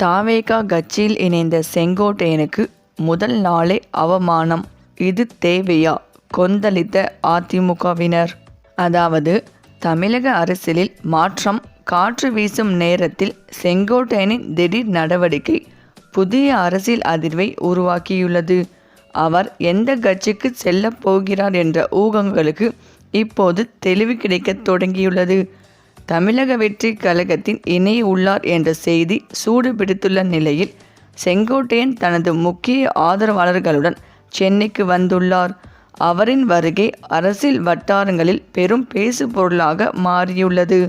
தாவேகா கட்சியில் இணைந்த செங்கோட்டையனுக்கு முதல் நாளே அவமானம். இது தேவையா? கொந்தளித்த அதிமுகவினர். அதாவது தமிழக அரசியலில் மாற்றம் காற்று வீசும் நேரத்தில் செங்கோட்டையனின் திடீர் நடவடிக்கை புதிய அரசியல் அதிர்வை உருவாக்கியுள்ளது. அவர் எந்த கட்சிக்கு செல்லப் போகிறார் என்ற ஊகங்களுக்கு இப்போது தெளிவு கிடைக்கத் தொடங்கியுள்ளது. தமிழக வெற்றி கழகத்தின் இணைய உள்ளார் என்ற செய்தி சூடு பிடித்துள்ள நிலையில் செங்கோட்டையன் தனது முக்கிய ஆதரவாளர்களுடன் சென்னைக்கு வந்துள்ளார். அவரின் வருகை அரசியல் வட்டாரங்களில் பெரும் பேசு பொருளாக மாறியுள்ளது.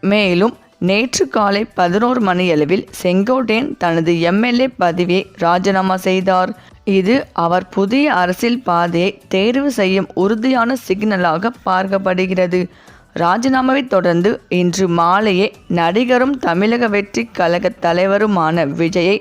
மேலும் நேற்று காலை பதினோரு மணியளவில் செங்கோட்டையன் தனது எம்எல்ஏ பதவியை ராஜினாமா செய்தார். இது அவர் புதிய அரசியல் பாதையை தேர்வு செய்யும் உறுதியான சிக்னலாக பார்க்கப்படுகிறது. ராஜினாமாவை தொடர்ந்து இன்று மாலையே நடிகரும் தமிழக வெற்றி கழக தலைவருமான விஜயை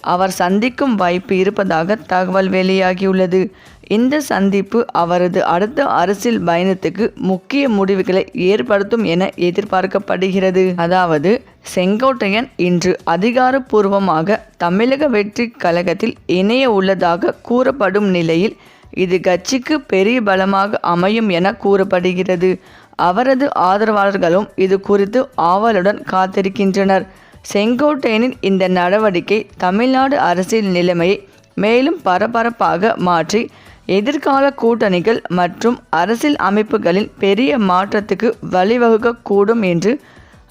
அவர் சந்திக்கும் வாய்ப்பு இருப்பதாக தகவல் வெளியாகியுள்ளது. இந்த சந்திப்பு அவரது அடுத்த அரசியல் பயணத்துக்கு முக்கிய முடிவுகளை ஏற்படுத்தும் என எதிர்பார்க்கப்படுகிறது. அதாவது செங்கோட்டையன் இன்று அதிகாரப்பூர்வமாக தமிழக வெற்றி கழகத்தில் இணைய உள்ளதாக கூறப்படும் நிலையில் இது கட்சிக்கு பெரிய பலமாக அமையும் என கூறப்படுகிறது. அவரது ஆதரவாளர்களும் இது குறித்து ஆவலுடன் காத்திருக்கின்றனர். செங்கோட்டையனின் இந்த நடவடிக்கை தமிழ்நாடு அரசியல் நிலைமையை மேலும் பரபரப்பாக மாற்றி எதிர்கால கூட்டணிகள் மற்றும் அரசியல் அமைப்புகளில் பெரிய மாற்றத்துக்கு வழிவகுக்கக்கூடும் என்று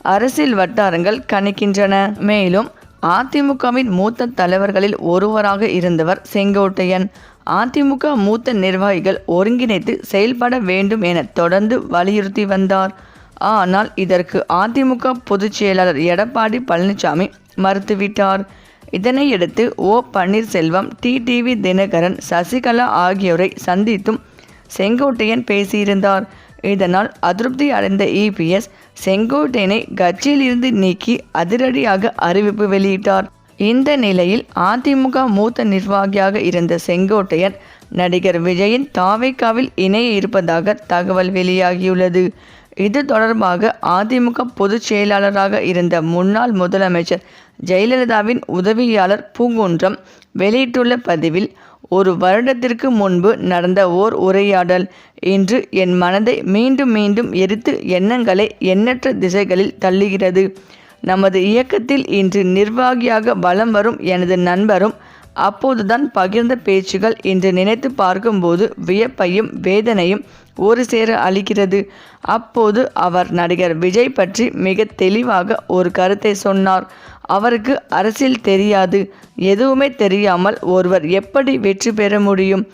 அரசியல் வட்டாரங்கள் கணிக்கின்றன. மேலும் அதிமுகவின் மூத்த தலைவர்களில் ஒருவராக இருந்தவர் செங்கோட்டையன். அதிமுக மூத்த நிர்வாகிகள் ஒருங்கிணைத்து செயல்பட வேண்டும் என தொடர்ந்து வலியுறுத்தி வந்தார். ஆனால் இதற்கு அதிமுக பொதுச் செயலாளர் எடப்பாடி பழனிசாமி மறுத்துவிட்டார். இதனையடுத்து ஓ பன்னீர்செல்வம் டிடிவி தினகரன் சசிகலா ஆகியோரை சந்தித்தும் செங்கோட்டையன் பேசியிருந்தார். இதனால் அதிருப்தி அடைந்த இபிஎஸ் செங்கோட்டையனை கட்சியிலிருந்து நீக்கி அதிரடியாக அறிவிப்பு வெளியிட்டார். இந்த நிலையில் அதிமுக மூத்த நிர்வாகியாக இருந்த செங்கோட்டையன் நடிகர் விஜயின் தாவேக்காவில் இணைய இருப்பதாக தகவல் வெளியாகியுள்ளது. இது தொடர்பாக அதிமுக பொதுச் செயலாளராக இருந்த முன்னாள் முதலமைச்சர் ஜெயலலிதாவின் உதவியாளர் பூங்குன்றம் வெளியிட்டுள்ள பதிவில் ஒரு வருடத்திற்கு முன்பு நடந்த ஓர் உரையாடல். இன்று என் மனதை மீண்டும் மீண்டும் எரித்து எண்ணங்களை எண்ணற்ற திசைகளில் தள்ளுகிறது. நமது இயக்கத்தில் இன்று நிர்வாகியாக வலம் வரும் எனது நண்பரும் அப்போதுதான் பகிர்ந்த பேச்சுகள் இன்று நினைத்து பார்க்கும்போது வியப்பையும் வேதனையும் ஒரு சேர அளிக்கிறது. அப்போது அவர் நடிகர் விஜய் பற்றி மிக தெளிவாக ஒரு கருத்தை சொன்னார். அவருக்கு அரசியல் தெரியாது எதுவுமே தெரியாமல் ஒருவர் எப்படி வெற்றி பெற முடியும்?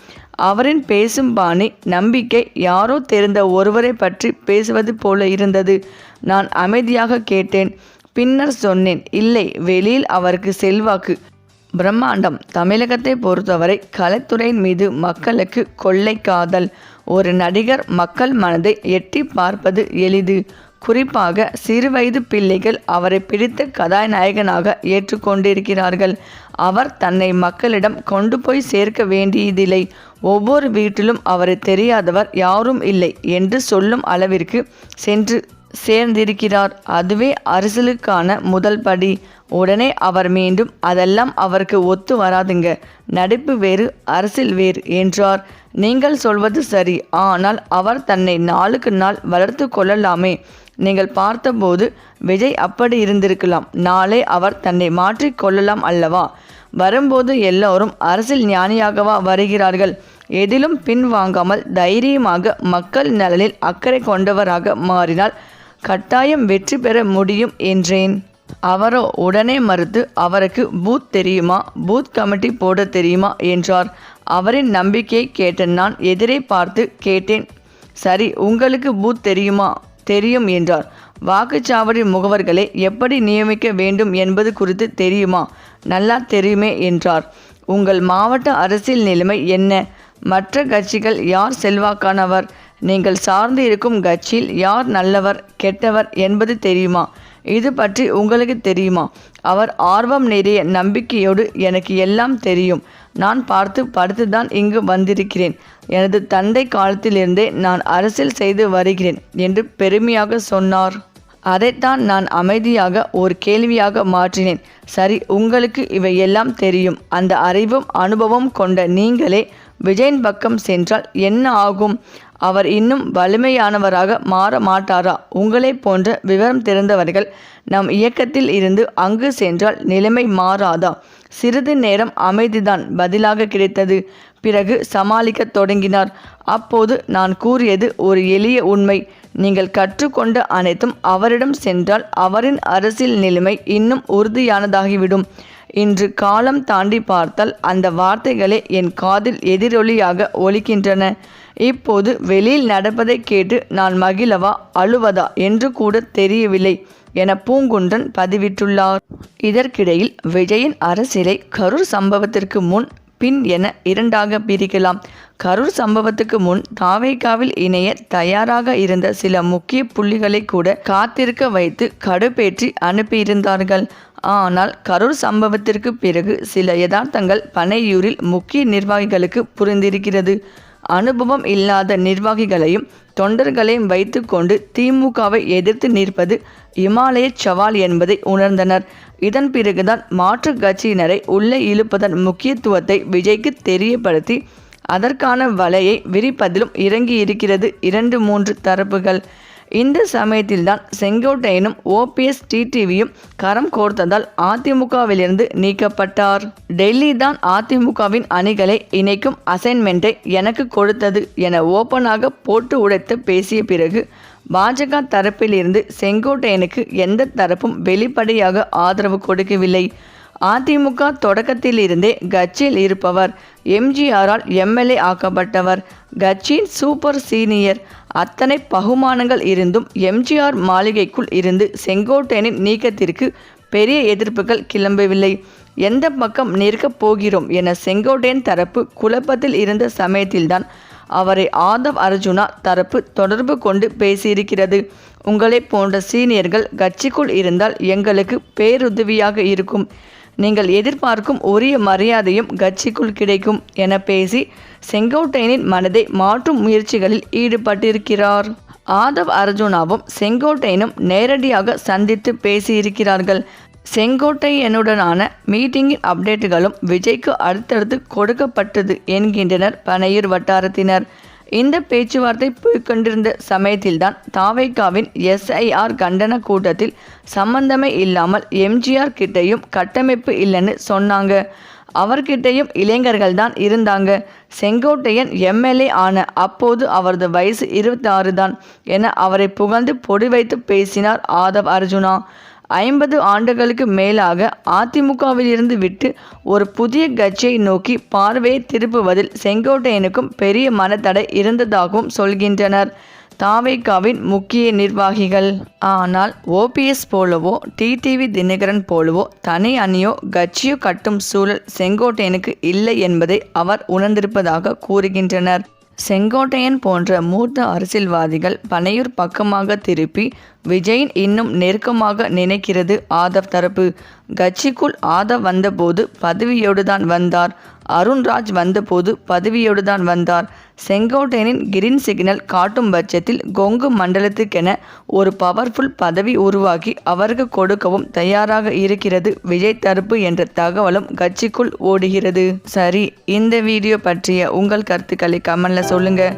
அவரின் பேசும் பாணி நம்பிக்கை யாரோ தெரிந்த ஒருவரை பற்றி பேசுவது போல இருந்தது. நான் அமைதியாக கேட்டேன். பின்னர் சொன்னேன் இல்லை வெளியில் அவருக்கு செல்வாக்கு. பிரம்மாண்டம். தமிழகத்தை பொறுத்தவரை கலைத்துறையின் மீது மக்களுக்கு கொள்ளை காதல். ஒரு நடிகர் மக்கள் மனதை எட்டி பார்ப்பது எளிது. குறிப்பாக சிறுவயது பிள்ளைகள் அவரை பிடித்த கதாநாயகனாக ஏற்றுக்கொண்டிருக்கிறார்கள். அவர் தன்னை மக்களிடம் கொண்டு போய் சேர்க்க வேண்டியதில்லை. ஒவ்வொரு வீட்டிலும் அவரை தெரியாதவர் யாரும் இல்லை என்று சொல்லும் அளவிற்கு சென்று சேர்ந்திருக்கிறார். அதுவே அரசலுக்கான முதல் படி. உடனே அவர் மீண்டும் அதெல்லாம் அவருக்கு ஒத்து வராதுங்க. நடிப்பு வேறு அரசில் வேறு என்றார். நீங்கள் சொல்வது சரி. ஆனால் அவர் தன்னை நாளுக்கு நாள் வளர்த்து கொள்ளலாமே. நீங்கள் பார்த்தபோது விஜய் அப்படி இருந்திருக்கலாம். நாளை அவர் தன்னை மாற்றிக்கொள்ளலாம் அல்லவா? வரும்போது எல்லோரும் அரசியல் ஞானியாகவா வருகிறார்கள். எதிலும் பின்வாங்காமல் தைரியமாக மக்கள் நலனில் அக்கறை கொண்டவராக மாறினால் கட்டாயம் வெற்றி பெற முடியும் என்றேன். அவரோ உடனே மறுத்து அவருக்கு பூத் தெரியுமா? பூத் கமிட்டி போட தெரியுமா? என்றார். அவரின் நம்பிக்கையை கேட்ட நான் எதிரே பார்த்து கேட்டேன். சரி உங்களுக்கு பூத் தெரியுமா? தெரியும் என்றார். வாக்குச்சாவடி முகவர்களை எப்படி நியமிக்க வேண்டும் என்பது குறித்து தெரியுமா? நல்லா தெரியுமே என்றார். உங்கள் மாவட்ட அரசியல் நிலைமை என்ன? மற்ற கட்சிகள் யார் செல்வாக்கானவர்? நீங்கள் சார்ந்து இருக்கும் கட்சியில் யார் நல்லவர் கெட்டவர் என்பது தெரியுமா? இது பற்றி உங்களுக்கு தெரியுமா? அவர் ஆர்வம் நிறைய நம்பிக்கையோடு எனக்கு எல்லாம் தெரியும். நான் பார்த்து படுத்துதான் இங்கு வந்திருக்கிறேன். எனது தந்தை காலத்திலிருந்தே நான் அரசியல் செய்து வருகிறேன் என்று பெருமையாக சொன்னார். அதைத்தான் நான் அமைதியாக ஒரு கேள்வியாக மாற்றினேன். சரி உங்களுக்கு இவையெல்லாம் தெரியும். அந்த அறிவும் அனுபவம் கொண்ட நீங்களே விஜயன் பக்கம் சென்றால் என்ன ஆகும்? அவர் இன்னும் வலிமையானவராக மாற மாட்டாரா? உங்களை போன்ற விவரம் தெரிந்தவர்கள் நம் இயக்கத்தில் இருந்து அங்கு சென்றால் நிலைமை மாறாதா? சிறிது நேரம் அமைதிதான் பதிலாக கிடைத்தது. பிறகு சமாளிக்கத் தொடங்கினார். அப்போது நான் கூறியது ஒரு எளிய உண்மை. நீங்கள் கற்றுக்கொண்ட அனைத்தும் அவரிடம் சென்றால் அவரின் அரசியல் நிலைமை இன்னும் உறுதியானதாகிவிடும். இன்று காலம் தாண்டி பார்த்தால் அந்த வார்த்தைகளே என் காதில் எதிரொலியாக ஒலிக்கின்றன. இப்போது வெளியில் நடப்பதை கேட்டு நான் மகிழவா அழுவதா என்று கூட தெரியவில்லை என பூங்குன்றன் பதிவிட்டுள்ளார். இதற்கிடையில் விஜயின் அரசியலை கரூர் சம்பவத்திற்கு முன் பின் என இரண்டாக பிரிக்கலாம். கரூர் சம்பவத்துக்கு முன் தாவேகாவில் இணைய தயாராக இருந்த சில முக்கிய புள்ளிகளை கூட காத்திருக்க வைத்து கடுப்பேற்றி அனுப்பியிருந்தார்கள். ஆனால் கரூர் சம்பவத்திற்கு பிறகு சில யதார்த்தங்கள் பனையூரில் முக்கிய நிர்வாகிகளுக்கு புரிந்திருக்கிறது. அனுபவம் இல்லாத நிர்வாகிகளையும் தொண்டர்களையும் வைத்துக்கொண்டு திமுகவை எதிர்த்து நிற்பது இமாலய சவால் என்பதை உணர்ந்தனர். இதன் பிறகுதான் மாற்றுக் கட்சியினரை உள்ளே இழுப்பதன் முக்கியத்துவத்தை விஜய்க்கு தெரியப்படுத்தி அதற்கான வலையை விரிப்பதிலும் இறங்கி இருக்கிறது இரண்டு மூன்று தரப்புகள். இந்த சமயத்தில்தான் செங்கோட்டையனும் ஓபிஎஸ் டிடிவியும் கரம் கோர்த்ததால் அதிமுகவிலிருந்து நீக்கப்பட்டார். டெல்லி தான் அதிமுகவின் அணிகளை இணைக்கும் அசைன்மெண்ட்டை எனக்கு கொடுத்தது என ஓப்பனாக போட்டு உடைத்து பேசிய பிறகு பாஜக தரப்பிலிருந்து செங்கோட்டையனுக்கு எந்த தரப்பும் வெளிப்படையாக ஆதரவு கொடுக்கவில்லை. அதிமுக தொடக்கத்திலிருந்தே கட்சியில் இருப்பவர் எம்ஜிஆரால் எம்எல்ஏ ஆக்கப்பட்டவர். கட்சியின் சூப்பர் சீனியர். அத்தனை பகுமானங்கள் இருந்தும் எம்ஜிஆர் மாளிகைக்குள் இருந்து செங்கோட்டையனின் நீக்கத்திற்கு பெரிய எதிர்ப்புகள் கிளம்பவில்லை. எந்த பக்கம் நிற்கப் போகிறோம் என செங்கோட்டையன் தரப்பு குழப்பத்தில் இருந்த சமயத்தில்தான் அவரை ஆதவ் அர்ஜுனா தரப்பு தொடர்பு கொண்டு பேசியிருக்கிறது. உங்களை போன்ற சீனியர்கள் கட்சிக்குள் இருந்தால் எங்களுக்கு பேருதவியாக இருக்கும். நீங்கள் எதிர்பார்க்கும் உரிய மரியாதையும் கட்சிக்குள் கிடைக்கும் என பேசி செங்கோட்டையனின் மனதை மாற்றும் முயற்சிகளில் ஈடுபட்டிருக்கிறார். ஆதவ் அர்ஜுனாவும் செங்கோட்டையனும் நேரடியாக சந்தித்து பேசியிருக்கிறார்கள். செங்கோட்டையனுடனான மீட்டிங்கின் அப்டேட்டுகளும் விஜய்க்கு அடுத்தடுத்து கொடுக்கப்பட்டது என்கின்றனர் பனையூர் வட்டாரத்தினர். இந்த பேச்சுவார்த்தை போய்கொண்டிருந்த சமயத்தில்தான் தாவைக்காவின் எஸ்ஐஆர் கண்டன கூட்டத்தில் சம்பந்தமே இல்லாமல் எம்ஜிஆர் கிட்டையும் கட்டமைப்பு இல்லைன்னு சொன்னாங்க. அவர்கிட்டையும் இளைஞர்கள் தான் இருந்தாங்க. செங்கோட்டையன் எம்எல்ஏ ஆன அப்போது அவரது வயசு இருபத்தி தான் என அவரை புகழ்ந்து பொடி வைத்து பேசினார் ஆதவ் அர்ஜுனா. ஐம்பது ஆண்டுகளுக்கு மேலாக அதிமுகவிலிருந்து விட்டு ஒரு புதிய கட்சியை நோக்கி பார்வையை திருப்புவதில் செங்கோட்டையனுக்கும் பெரிய மனத்தடை இருந்ததாகவும் சொல்கின்றனர். தாவேகாவின் முக்கிய நிர்வாகிகள். ஆனால் ஓபிஎஸ் போலவோ டிடிவி தினகரன் போலவோ தனி அணியோ கட்சியோ கட்டும் சூழல் செங்கோட்டையனுக்கு இல்லை என்பதை அவர் உணர்ந்திருப்பதாக கூறுகின்றனர். செங்கோட்டையன் போன்ற மூத்த அரசியல்வாதிகள் பனையூர் பக்கமாக திருப்பி விஜயின் இன்னும் நெருக்கமாக நினைக்கிறது ஆதவ் தரப்பு. கட்சிக்குள் ஆதவ் வந்தபோது பதவியோடு தான் வந்தார். அருண்ராஜ் வந்தபோது பதவியோடு தான் வந்தார். செங்கோட்டையனின் கிரீன் சிக்னல் காட்டும் பட்சத்தில் கொங்கு மண்டலத்துக்கென ஒரு பவர்ஃபுல் பதவி உருவாக்கி அவருக்கு கொடுக்கவும் தயாராக இருக்கிறது விஜய் தரப்பு என்ற தகவலும் கட்சிக்குள் ஓடுகிறது. சரி இந்த வீடியோ பற்றிய உங்கள் கருத்துக்களை கமெண்ட்ல சொல்லுங்கள்